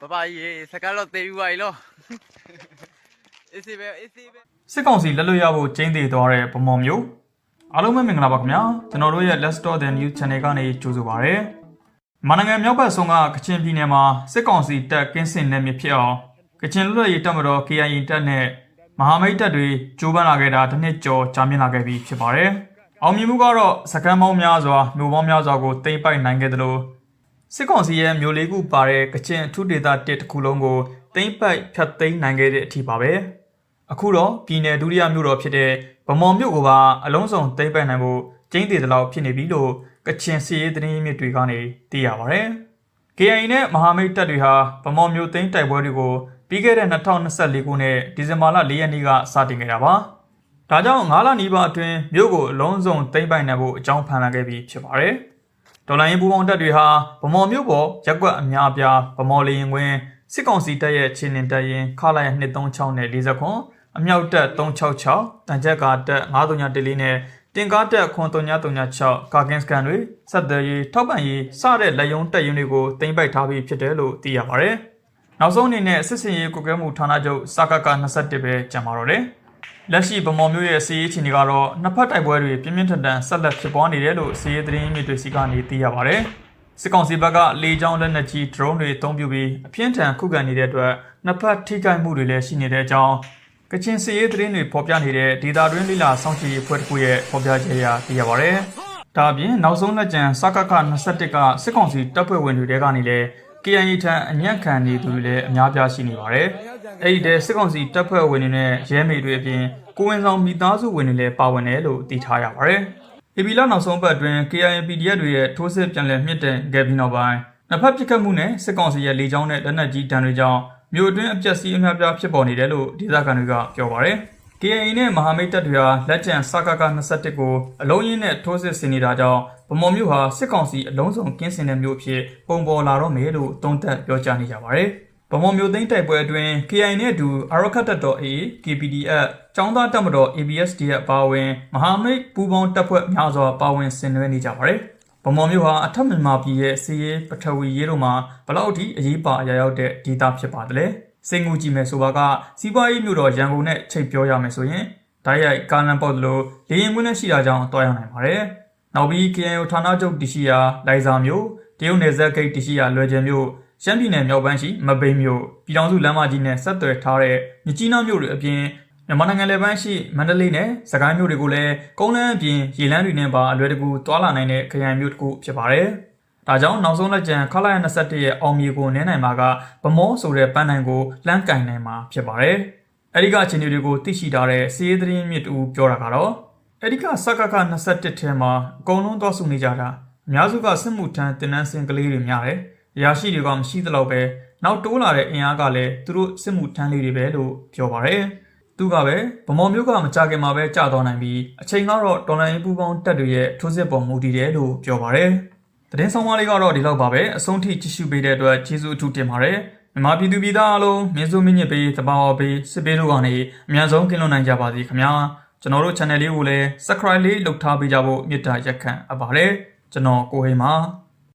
ဘဘကြီးစကားတော့သေးပြီးပါလို့အေးစီပဲအေးစီပဲစစ်ကောင်စီလက်လွတ်ရဖို့ကျင်းသေးသွားတဲ့ဗမော်မျိုးအားလုံးပဲမင်္ဂလာပါခင်ဗျာကျွန်တော်တို့ရဲ့ Let's Talk the News Channel ကနေကြိုဆိုပါရစေမန္တနိုင်ငံမြောက်ဘက်ဆုံးကကချင်ပြည်နယ်မှာစစ်ကောင်စီတပ်ကင်းစင်နေမြဖြစ်အောင်ကချင်လူ့ရေးတပ်မတော် KIA တပ်နဲ့မဟာမိတ်တပ်တွေကြိုးပမ်းလာခဲ့တာတစ်နှစ်ကျော်ကြာမြင့်လာခဲ့ပြီဖြစ်ပါတယ်အောင်မြင်မှုကတော့စကမ်းပေါင်းများစွာမျိုးပေါင်းများစွာကိုတိမ့်ပိုက်နိုင်ခဲ့တယ်လို့ စစ်ကောင်စီရဲ့မျိုးလေးခုပါတဲ့ကချင်အထူးဒေသ1တစ်ခုလုံးကိုတိမ့်ပိုက်ဖြတ်သိမ်းနိုင်ခဲ့တဲ့အထိပါပဲအခုတော့ပြည်내ဒုတိယမြို့တော်ဖြစ်တဲ့ဗမော်မြို့ကိုပါအလုံးစုံတိမ့်ပိုက်နိုင်ဖို့ကျင်းသေးသလောက်ဖြစ်နေပြီလို့ကချင်စီရေးသတင်းမြစ်တွေကနေသိရပါဗျ။ KIA နဲ့မဟာမိတ်တပ်တွေဟာဗမော်မြို့သိမ်းတိုက်ပွဲတွေကိုပြီးခဲ့တဲ့2024ခုနှစ်ဒီဇင်ဘာလ4ရက်နေ့ကစတင်ခဲ့တာပါ။ဒါကြောင့်9လနီးပါးအတွင်းမြို့ကိုအလုံးစုံသိမ်းပိုက်နိုင်ဖို့အကြောင်းဖန်လာခဲ့ပြီးဖြစ်ပါတယ်။ ဒေါ်လာရင်းပူပေါင်းတပ်တွေဟာဗမော်မြို့ပေါ်ရက်ကွက်အများအပြားဗမော်လီရင်ကွင်းစစ်ကောင်စီတပ်ရဲ့ချင်းရင်တပ်ရင်ခလာရ236နဲ့40ခွန်အမြောက်တပ်366တန်ချက်ကာတပ်9314နဲ့တင်ကားတပ်9336ကာကင်စကန်တွေစက်သည်ရေးထောက်ပံ့ရေးစတဲ့လက်ယုံတပ်ရင်းတွေကိုတင်ပိုက်ထားပြီးဖြစ်တယ်လို့သိရပါတယ်။နောက်ဆုံးအနေနဲ့စစ်စင်ရေးကုကဲမှုဌာနချုပ်စကက21ပဲကျန်ပါတော့တယ်။ လက်ရှိဗမော်မျိုးရဲ့စီးရေးချင်းတွေကတော့နှစ်ဖက်တိုက်ပွဲတွေပြင်းပြင်းထန်ထန်ဆက်လက်ဖြစ်ပွားနေတယ်လို့စီးရေးသတင်းမြစ်တွေစီကနေသိရပါဗျ။စစ်ကောင်စီဘက်ကလေကြောင်းလက်နက်ကြီး drone တွေအသုံးပြုပြီးအပြင်းထန်ခုခံနေတဲ့အတွက်နှစ်ဖက်ထိခိုက်မှုတွေလည်းရှိနေတဲ့အကြောင်းကချင်စီးရေးသတင်းတွေဖော်ပြနေတဲ့ဒေတာတွင်းလိလာစောင့်ကြည့်ရေးဖွဲ့တစ်ခုရဲ့ဖော်ပြချက်အရသိရပါဗျ။ဒါအပြင်နောက်ဆုံးလက်ကျန်စကခ21ကစစ်ကောင်စီတပ်ဖွဲ့ဝင်တွေတဲကနေလည်း KIA ထံအညံ့ခံနေသူတွေလည်းအများပြားရှိနေပါတယ်။အဲ့ဒီတည်းစစ်ကောင်စီတပ်ဖွဲ့ဝင်တွေနဲ့ရဲမေတွေအပြင်ကိုဝင်ဆောင်မိသားစုဝင်တွေလည်းပါဝင်တယ်လို့သိထားရပါတယ်။ AB လနောက်ဆုံးပတ်အတွင်း KIA PDF တွေရဲ့ထိုးစစ်ပြန်လည်မြင့်တင်ခဲ့ပြီးနောက်ပိုင်းနှစ်ဖက်ပစ်ခတ်မှုနဲ့စစ်ကောင်စီရဲ့လေကြောင်းနဲ့လက်နက်ကြီးတံတွေကြောင့်မြို့အတွင်းအပျက်စီးအများပြားဖြစ်ပေါ်နေတယ်လို့ဒေသခံတွေကပြောပါတယ်။ KIA နဲ့မဟာမိတ်တပ်တွေဟာလက်ကျန်စကက21ကိုအလုံးရင်းနဲ့ထိုးစစ်ဆင်နေတာကြောင့်ဗမော်မြို့ဟာစစ်ကောင်စီအလုံးစုံကင်းစင်တဲ့မြို့အဖြစ်ပုံပေါ်လာတော့မယ်လို့သုံးသပ်ပြောကြားနေကြပါတယ်။ဗမော်မြို့သိမ်းတိုက်ပွဲအတွင်း KIA နဲ့အတူအာရခတ်တပ်တော် AA, KPDF, ចောင်းသားတပ်မတော် ABSDF ပါဝင်မဟာမိတ်ပူးပေါင်းတပ်ဖွဲ့များစွာပါဝင်ဆင်နွှဲနေကြပါတယ်။ဗမော်မြို့ဟာအထက်မြန်မာပြည်ရဲ့စီးရေးပထဝီရေးတို့မှာဘလောက်အထိအရေးပါအရာရောက်တဲ့ဒေသဖြစ်ပါတယ်လေ။ စိတ်ငူကြည့်မယ်ဆိုပါကစီးပွားရေးမြို့တော်ရန်ကုန်နဲ့ချိတ်ပြောရမယ်ဆိုရင်ဓာတ်ရိုက်ကားလမ်းပေါက်လို့လေရင်ကွင်းနဲ့ရှိတာကြောင့်တွားရနိုင်ပါတယ်။နောက်ပြီး KNU ဌာနချုပ်တရှိရာလိုင်ဇာမြို့တရုတ်နယ်စပ်ဂိတ်တရှိရာလွယ်ကျင်မြို့ရှမ်းပြည်နယ်မြောက်ပိုင်းရှိမပိန်းမြို့ပြည်ထောင်စုလမ်းမကြီးနဲ့ဆက်သွယ်ထားတဲ့မြကြီးနားမြို့တွေအပြင်မြန်မာနိုင်ငံလေပိုင်းရှိမန္တလေးနဲ့စကိုင်းမြို့တွေကိုလည်းကုန်းလန်းအပြင်ရေလန်းတွေနဲ့ပါအလွယ်တကူတွာလာနိုင်တဲ့ခရိုင်မြို့တစ်ခုဖြစ်ပါတယ်။ ဒါကြောင့်နောက်ဆုံးလက်ကျန်ခလာရ21ရဲ့အောင်မြေကိုနင်းနိုင်မှာကဗမောဆိုတဲ့ပန်းနိုင်ကိုလမ်းကင်နိုင်မှာဖြစ်ပါတယ်။အဲဒီကအခြေအနေတွေကိုသိရှိထားတဲ့စီးရေးသတင်းမြစ်တူပြောတာကတော့အဲဒီကစကက21ထဲမှာအကုန်လုံးသွားစုနေကြတာအများစုကစစ်မှုထမ်းတင်နန်းစင်ကလေးတွေများတယ်။ရာရှိတွေကမရှိသလောက်ပဲနောက်တိုးလာတဲ့အင်အားကလည်းသူတို့စစ်မှုထမ်းလေးတွေပဲလို့ပြောပါတယ်။သူကပဲဗမော်မျိုးကမကြခင်မှာပဲကြာသွားနိုင်ပြီးအချိန်ကတော့တော်လိုင်းပူပေါင်းတက်တွေရဲ့ထိုးစစ်ပေါ်မူတည်တယ်လို့ပြောပါတယ်။ သတင်းဆောင်မလေးကတော့ဒီလောက်ပါပဲအဆုံးထိကြည့်ရှုပေးတဲ့အတွက်ကျေးဇူးအထူးတင်ပါတယ်။မြန်မာပြည်သူပြည်သားအားလုံးမင်းစုမင်းညစ်ပေးတဘာဝပေးစစ်ပေးတို့ကနေအများဆုံးကင်းလွတ်နိုင်ကြပါစေခင်ဗျာ။ကျွန်တော်တို့ channel လေးကိုလည်း subscribe လေးလုပ်ထားပေးကြဖို့မေတ္တာရက်ခံအပ်ပါတယ်။ကျွန်တော်ကိုဟိန်းပါ